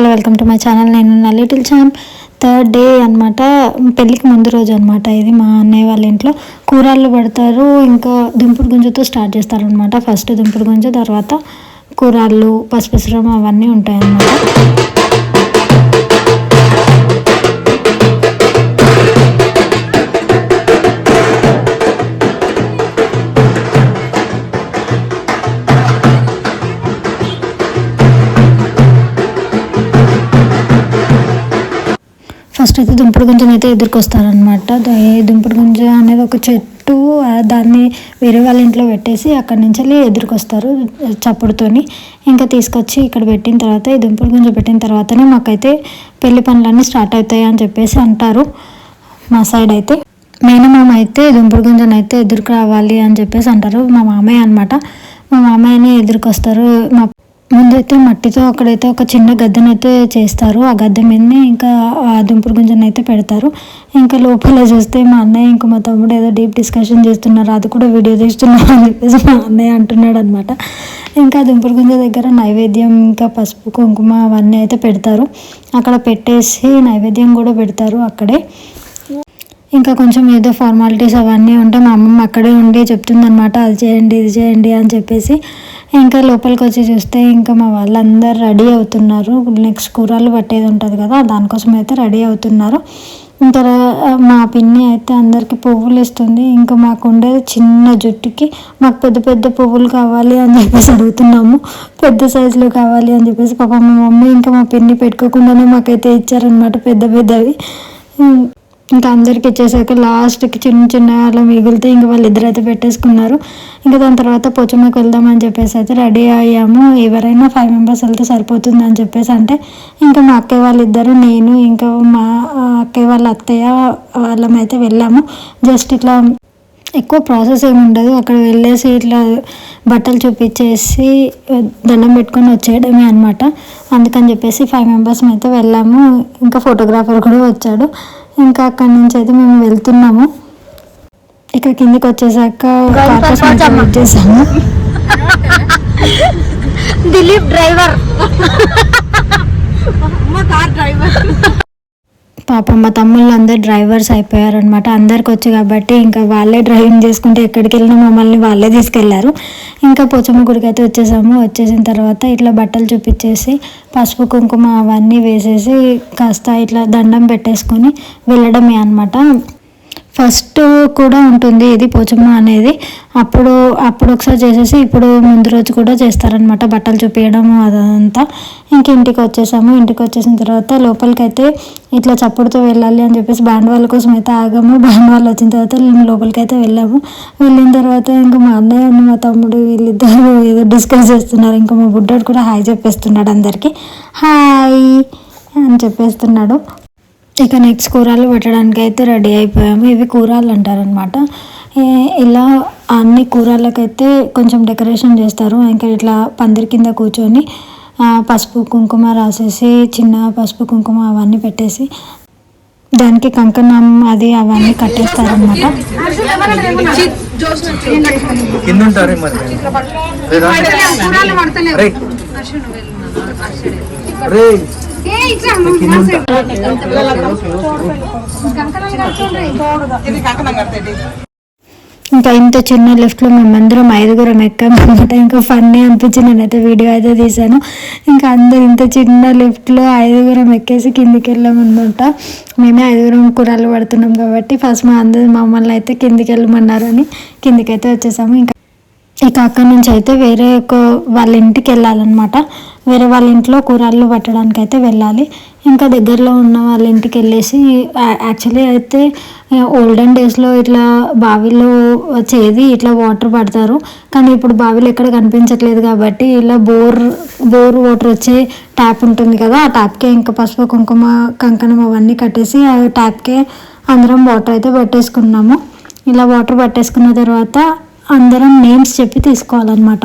Hello welcome to my channel. నేను నా little champ third day అనమాట పెళ్ళికి ముందు రోజు అనమాట ఇది మా అన్నయ్య వాళ్ళ ఇంట్లో. కూరళ్ళు పెడతారు ఇంకా దుంపుడు గుంజుతో స్టార్ట్ చేస్తారనమాట ఫస్ట్ దుంపుడు గుంజు తర్వాత కూరళ్ళు పసుపుసరం అవన్నీ ఉంటాయన్నమాట. ఫస్ట్ అయితే దుంపుడు గుంజని అయితే ఎదుర్కొస్తారనమాట ఈ దుంపుడు గుంజ అనేది ఒక చెట్టు దాన్ని వేరే వాళ్ళ ఇంట్లో పెట్టేసి అక్కడి నుంచి వెళ్ళి ఎదుర్కొస్తారు చప్పుడుతోని. ఇంకా తీసుకొచ్చి ఇక్కడ పెట్టిన తర్వాత ఈ దుంపుడు గుంజ పెట్టిన తర్వాతనే మాకైతే పెళ్ళి పనులన్నీ స్టార్ట్ అవుతాయి అని చెప్పేసి అంటారు మా సైడ్ అయితే. మేనమామ అయితే దుంపుడు గుంజను అయితే ఎదురుకు రావాలి అని చెప్పేసి అంటారు మా మామయ్య అనమాట మా మామయ్యని ఎదురుకొస్తారు మా ముందైతే మట్టితో అక్కడైతే ఒక చిన్న గద్దెనైతే చేస్తారు. ఆ గద్దె మీదనే ఇంకా ఆ దుంపుడు గుంజను అయితే పెడతారు. ఇంకా లోపల చూస్తే మా అన్నయ్య ఇంకా మా తమ్ముడు ఏదో డీప్ డిస్కషన్ చేస్తున్నారు. అది కూడా వీడియో తీస్తున్నారు అని చెప్పేసి మా అన్నయ్య అంటున్నాడు అనమాట ఇంకా దుంపుడు గుంజ దగ్గర నైవేద్యం ఇంకా పసుపు కుంకుమ అవన్నీ అయితే పెడతారు. అక్కడ పెట్టేసి నైవేద్యం కూడా పెడతారు అక్కడే. ఇంకా కొంచెం ఏదో ఫార్మాలిటీస్ అవన్నీ ఉంటే మా అమ్మమ్మ అక్కడే ఉండి చెప్తుందనమాట అది చేయండి ఇది చేయండి అని చెప్పేసి ఇంకా లోపలికి వచ్చి చూస్తే ఇంకా మా వాళ్ళందరూ రెడీ అవుతున్నారు. నెక్స్ట్ కూరలు పట్టేది ఉంటుంది కదా దానికోసం అయితే రెడీ అవుతున్నారు. ఇంకా మా పిన్ని అయితే అందరికీ పువ్వులు ఇస్తుంది. ఇంకా మాకు ఉండేది చిన్న జుట్టుకి మాకు పెద్ద పెద్ద పువ్వులు కావాలి అని చెప్పేసి అడుగుతున్నాము. పెద్ద సైజులో కావాలి అని చెప్పేసి పాప మా మమ్మీ ఇంకా మా పిన్ని పెట్టుకోకుండానే మాకైతే ఇచ్చారనమాట పెద్ద పెద్దవి. ఇంకా అందరికి ఇచ్చేసాక లాస్ట్కి చిన్న చిన్న అలా మిగిలితే ఇంకా వాళ్ళు ఇద్దరైతే పెట్టేసుకున్నారు. ఇంకా దాని తర్వాత పొచ్చమ్మకి వెళ్దామని చెప్పేసి అయితే రెడీ అయ్యాము. ఎవరైనా ఫైవ్ మెంబర్స్ వెళ్తే సరిపోతుంది అని చెప్పేసి అంటే ఇంకా మా అక్కయ్య వాళ్ళిద్దరు నేను ఇంకా మా అక్కయ్య వాళ్ళ అత్తయ్య వాళ్ళమైతే వెళ్ళాము. జస్ట్ ఇట్లా ఎక్కువ ప్రాసెస్ ఏమి ఉండదు. అక్కడ వెళ్ళేసి ఇట్లా బట్టలు చూపించేసి దండం పెట్టుకొని వచ్చేయడమే అనమాట అందుకని చెప్పేసి ఫైవ్ మెంబర్స్ అయితే వెళ్ళాము. ఇంకా ఫోటోగ్రాఫర్ కూడా వచ్చాడు. ఇంకా అక్కడి నుంచి అయితే మేము వెళ్తున్నాము. ఇక్కడ కిందికి వచ్చేసాక చేసాము. దిలీప్ డ్రైవర్. కార్ డ్రైవర్ పాపం మా తమ్ముళ్ళు అందరు డ్రైవర్స్ అయిపోయారనమాట అందరికి వచ్చి కాబట్టి ఇంకా వాళ్ళే డ్రైవింగ్ చేసుకుంటే ఎక్కడికి వెళ్ళినా మమ్మల్ని వాళ్ళే తీసుకెళ్ళారు. ఇంకా పోచమ్మ గుడికి అయితే వచ్చేసాము. వచ్చేసిన తర్వాత ఇట్లా బట్టలు చూపించేసి పసుపు కుంకుమ అవన్నీ వేసేసి కాస్త ఇట్లా దండం పెట్టేసుకొని వెళ్ళడమే అనమాట ఫస్ట్ కూడా ఉంటుంది ఇది పోచమ్మ అనేది. అప్పుడు అప్పుడు ఒకసారి చేసేసి ఇప్పుడు ముందు రోజు కూడా చేస్తారనమాట బట్టలు చూపించడం అదంతా. ఇంక ఇంటికి వచ్చేసాము. ఇంటికి వచ్చేసిన తర్వాత లోపలికి అయితే ఇట్లా చప్పుడుతో వెళ్ళాలి అని చెప్పేసి బ్యాండ్ వాళ్ళ కోసం అయితే ఆగాము. బ్యాండ్ వాళ్ళు వచ్చిన తర్వాత లోపలికి అయితే వెళ్ళాము. వెళ్ళిన తర్వాత ఇంకా మా అన్నయ్య మా తమ్ముడు వీళ్ళిద్దరు ఏదో డిస్కస్ చేస్తున్నారు. ఇంకా మా బుడ్డోడు కూడా హాయ్ చెప్పేస్తున్నాడు అందరికీ. హాయ్ అని చెప్పేస్తున్నాడు. ఇక నెక్స్ట్ కూరలు పెట్టడానికి అయితే రెడీ అయిపోయాము. ఇవి కూరలు అంటారనమాట ఇలా అన్ని కూరలకైతే కొంచెం డెకరేషన్ చేస్తారు. ఇంకా ఇట్లా పందిరి కింద కూర్చొని పసుపు కుంకుమ రాసేసి చిన్న పసుపు కుంకుమ అవన్నీ పెట్టేసి దానికి కంకణం అది అవన్నీ కట్టేస్తారనమాట కింద ఉంటారే మరి? రే ఇంకా ఇంత చిన్న లిఫ్ట్లో మేమందరం ఐదుగురం ఎక్కామన్నమాట ఇంకా ఫన్నీ అనిపించి నేనైతే వీడియో అయితే తీశాను. ఇంకా అందరు ఇంత చిన్న లిఫ్ట్లో ఐదుగురం ఎక్కేసి కిందికి వెళ్ళామన్నమాట మేమే ఐదుగురం కూరలు పడుతున్నాం కాబట్టి ఫస్ట్ మా అందరు మమ్మల్ని అయితే కిందికి వెళ్ళమన్నారని కిందికి అయితే వచ్చేసాము. ఇంకా ఇక అక్కడి నుంచి అయితే వేరే ఒక వాళ్ళ ఇంటికి వెళ్ళాలన్నమాట. వేరే వాళ్ళ ఇంట్లో కూరళ్ళు పట్టడానికి అయితే వెళ్ళాలి. ఇంకా దగ్గరలో ఉన్న వాళ్ళ ఇంటికి వెళ్ళేసి యాక్చువల్లీ అయితే ఓల్డెన్ డేస్లో ఇట్లా బావిలో చేది ఇట్లా వాటర్ పడతారు. కానీ ఇప్పుడు బావిలో ఎక్కడ కనిపించట్లేదు కాబట్టి ఇలా బోర్ బోర్ వాటర్ వచ్చే ట్యాప్ ఉంటుంది కదా ఆ ట్యాప్కే ఇంకా పసుపు కుంకుమ కంకణం అవన్నీ కట్టేసి ఆ ట్యాప్కే అందరం వాటర్ అయితే పట్టేసుకున్నాము. ఇలా వాటర్ పట్టేసుకున్న తర్వాత అందరం నేమ్స్ చెప్పి తీసుకోవాలన్నమాట.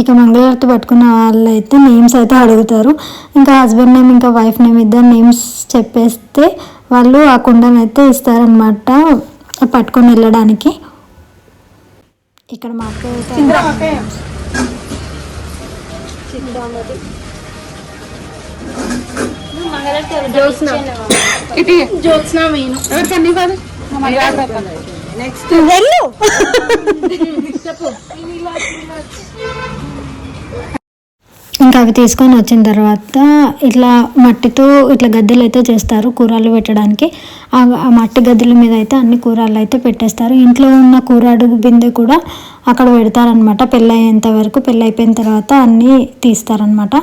ఇక మంగళారతి పట్టుకున్న వాళ్ళు అయితే నేమ్స్ అయితే అడుగుతారు. ఇంకా హస్బెండ్ నేమ్ ఇంకా వైఫ్ నేమ్ ఇద్దరు నేమ్స్ చెప్పేస్తే వాళ్ళు ఆ కుండను అయితే ఇస్తారనమాట పట్టుకొని వెళ్ళడానికి. ఇక్కడ మాకు అయితే జ్యోత్స్న. మీను నెక్స్ట్ వెళ్ళు. ఇంకా అవి తీసుకొని వచ్చిన తర్వాత ఇట్లా మట్టితో ఇట్లా గద్దెలు అయితే చేస్తారు కూరలు పెట్టడానికి. ఆ మట్టి గద్దెల మీద అయితే అన్ని కూరలు అయితే పెట్టేస్తారు. ఇంట్లో ఉన్న కూరాడు బిందె కూడా అక్కడ పెడతారనమాట పెళ్ళి అయ్యేంత వరకు పెళ్ళి అయిపోయిన తర్వాత అన్నీ తీస్తారనమాట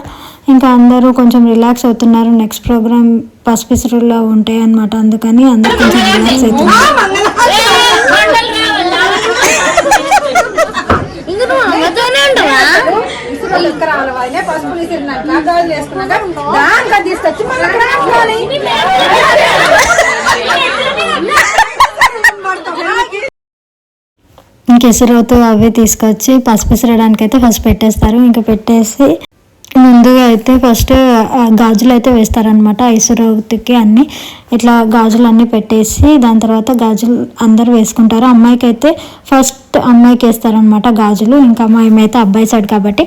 ఇంకా అందరూ కొంచెం రిలాక్స్ అవుతున్నారు. నెక్స్ట్ ప్రోగ్రామ్ పసిపిసురులో ఉంటాయి అనమాట అందుకని అందరూ కొంచెం రిలాక్స్ అవుతున్నారు. ఇంక ఎసురవుతూ అవి తీసుకొచ్చి పసుపు ఎసరడానికి అయితే ఫస్ట్ పెట్టేస్తారు. ఇంకా పెట్టేసి ముందుగా అయితే ఫస్ట్ గాజులు అయితే వేస్తారనమాట ఐసురవుతుకి అన్ని ఇట్లా గాజులు అన్నీ పెట్టేసి దాని తర్వాత గాజులు అందరూ వేసుకుంటారు. అమ్మాయికి అయితే ఫస్ట్ అమ్మాయికి వేస్తారనమాట గాజులు. ఇంకా అమ్మాయి అయితే అబ్బాయి సైడ్ కాబట్టి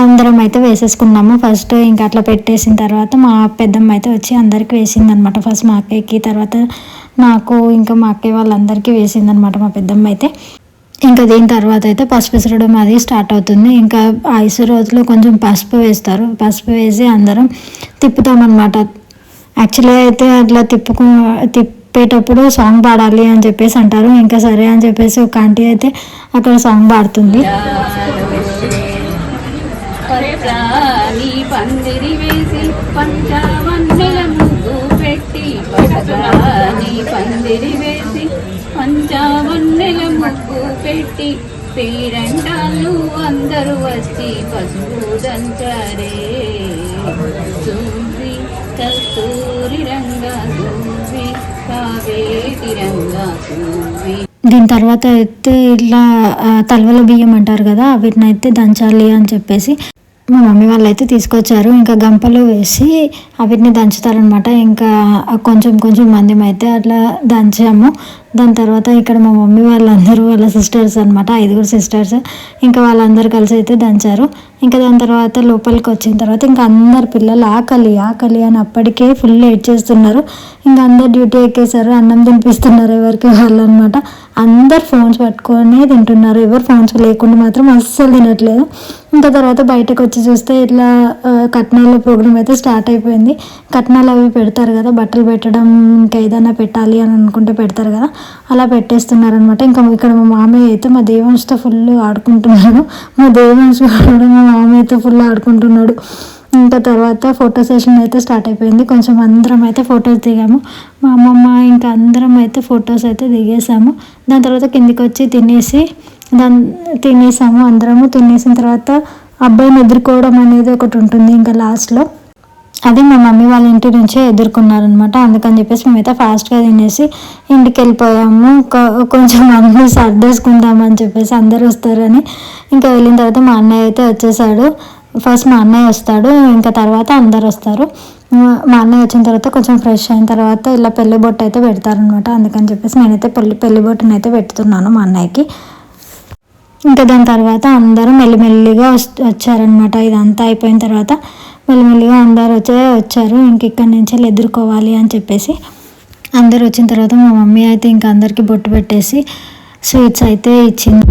అందరం అయితే వేసేసుకున్నాము. ఫస్ట్ ఇంకా అట్లా పెట్టేసిన తర్వాత మా పెద్దమ్మ అయితే వచ్చి అందరికి వేసింది అనమాట ఫస్ట్ మా అక్కయ్యకి తర్వాత నాకు ఇంకా మా అక్కయ్య వాళ్ళందరికీ వేసింది అనమాట మా పెద్దమ్మ అయితే. ఇంకా దీని తర్వాత అయితే పసుపు విసరడం అది స్టార్ట్ అవుతుంది. ఇంకా ఐసు రోజులో కొంచెం పసుపు వేస్తారు. పసుపు వేసి అందరం తిప్పుతామన్నమాట. యాక్చువల్గా అయితే అట్లా తిప్పుకు తిప్పేటప్పుడు సాంగ్ పాడాలి అని చెప్పేసి అంటారు. ఇంకా సరే అని చెప్పేసి ఒక ఆంటీ అయితే అక్కడ సాంగ్ పాడుతుంది. పచ్చాని పందిరి వేసి పంచావన్నెల ముగ్గు పెట్టి పచ్చాని పందిరి వేసి పంచావన్నెల ముగ్గు పెట్టి పేరంటాళ్ళు అందరూ వచ్చి పసుపు దంచరే. సూరి కస్తూరి రంగా చూసి కావేటి రంగా చూసి దీని తర్వాత అయితే ఇట్లా తలవల బియ్యం అంటారు కదా వీటిని అయితే దంచాలి అని చెప్పేసి మా మమ్మీ వాళ్ళు అయితే తీసుకొచ్చారు. ఇంకా గంపలో వేసి అవిటిని దంచుతారనమాట ఇంకా కొంచెం కొంచెం మందం అయితే అట్లా దంచాము. దాని తర్వాత ఇక్కడ మా మమ్మీ వాళ్ళందరూ వాళ్ళ సిస్టర్స్ అనమాట ఐదుగురు సిస్టర్స్. ఇంకా వాళ్ళందరూ కలిసి అయితే దంచారు. ఇంకా దాని తర్వాత లోపలికి వచ్చిన తర్వాత ఇంకా అందరు పిల్లలు ఆకలి ఆకలి అని అప్పటికే ఫుల్ ఏడ్ చేస్తున్నారు. ఇంకా అందరు డ్యూటీ ఎక్కేసారు అన్నం తినిపిస్తున్నారు ఎవరికి వాళ్ళు అనమాట అందరు ఫోన్స్ పట్టుకొని తింటున్నారు. ఎవరు ఫోన్స్ లేకుండా మాత్రం అస్సలు తినట్లేదు. ఇంకా తర్వాత బయటకు వచ్చి చూస్తే ఇట్లా కట్నాల ప్రోగ్రామ్ అయితే స్టార్ట్ అయిపోయింది. కట్నాలు అవి పెడతారు కదా బట్టలు పెట్టడం ఇంకా ఏదైనా పెట్టాలి అని అనుకుంటే పెడతారు కదా. అలా పెట్టేస్తున్నారు అనమాట ఇంకా ఇక్కడ మా మామయ్య అయితే మా దేవంశతో ఫుల్ ఆడుకుంటున్నాడు. మా దేవంశ కూడా మా మామయ్యతో ఫుల్ ఆడుకుంటున్నాడు. ఇంకా తర్వాత ఫోటో సెషన్ అయితే స్టార్ట్ అయిపోయింది. కొంచెం అందరం అయితే ఫొటోస్ దిగాము. మా అమ్మమ్మ ఇంకా అందరం అయితే ఫొటోస్ అయితే దిగేసాము దాని తర్వాత కిందికి వచ్చి తినేసి దాని తినేసాము అందరము. తినేసిన తర్వాత అబ్బాయిని ఎదుర్కోవడం అనేది ఒకటి ఉంటుంది ఇంకా లాస్ట్లో అది మా మమ్మీ వాళ్ళ ఇంటి నుంచే ఎదుర్కొన్నారనమాట అందుకని చెప్పేసి మేమైతే ఫాస్ట్గా తినేసి ఇంటికి వెళ్ళిపోయాము. కొ- కొంచెం అన్ని సర్దేసుకుందామని చెప్పేసి అందరు వస్తారని ఇంకా వెళ్ళిన తర్వాత మా అన్నయ్య అయితే వచ్చేసాడు. ఫస్ట్ మా అన్నయ్య వస్తాడు. ఇంకా తర్వాత అందరు వస్తారు. మా- అన్నయ్య వచ్చిన తర్వాత కొంచెం ఫ్రెష్ అయిన తర్వాత ఇలా పెళ్ళి బొట్టు అయితే పెడతారనమాట అందుకని చెప్పేసి నేనైతే పెళ్ళి పెళ్ళి బొట్టును అయితే పెడుతున్నాను మా అన్నయ్యకి. ఇంకా దాని తర్వాత అందరూ మెల్లిమెల్లిగా వస్- వచ్చారనమాట ఇదంతా అయిపోయిన తర్వాత మెల్లిమెల్లిగా అందరు వచ్చే వచ్చారు. ఇంక ఇక్కడి నుంచి వెళ్ళి ఎదుర్కోవాలి అని చెప్పేసి అందరు వచ్చిన తర్వాత మా మమ్మీ అయితే ఇంకా అందరికీ బొట్టు పెట్టేసి స్వీట్స్ అయితే ఇచ్చింది.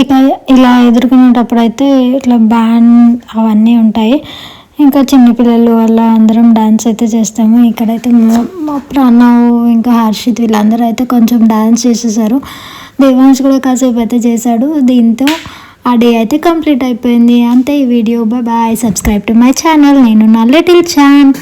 ఇక ఇలా ఎదుర్కొనేటప్పుడు అయితే ఇట్లా బ్యాండ్ అవన్నీ ఉంటాయి. ఇంకా చిన్నపిల్లలు వాళ్ళ అందరం డాన్స్ అయితే చేస్తాము. ఇక్కడైతే మా- ప్రణవ్ ఇంకా హర్షిత్ వీళ్ళందరూ అయితే కొంచెం డాన్స్ చేసేసారు. దేవాంశ్ కూడా కాసేపు అయితే చేశాడు. దీంతో ఆ డే అయితే కంప్లీట్ అయిపోయింది. అంతే ఈ video bye bye subscribe to my channel నేను నా లిటిల్ ఛాంప్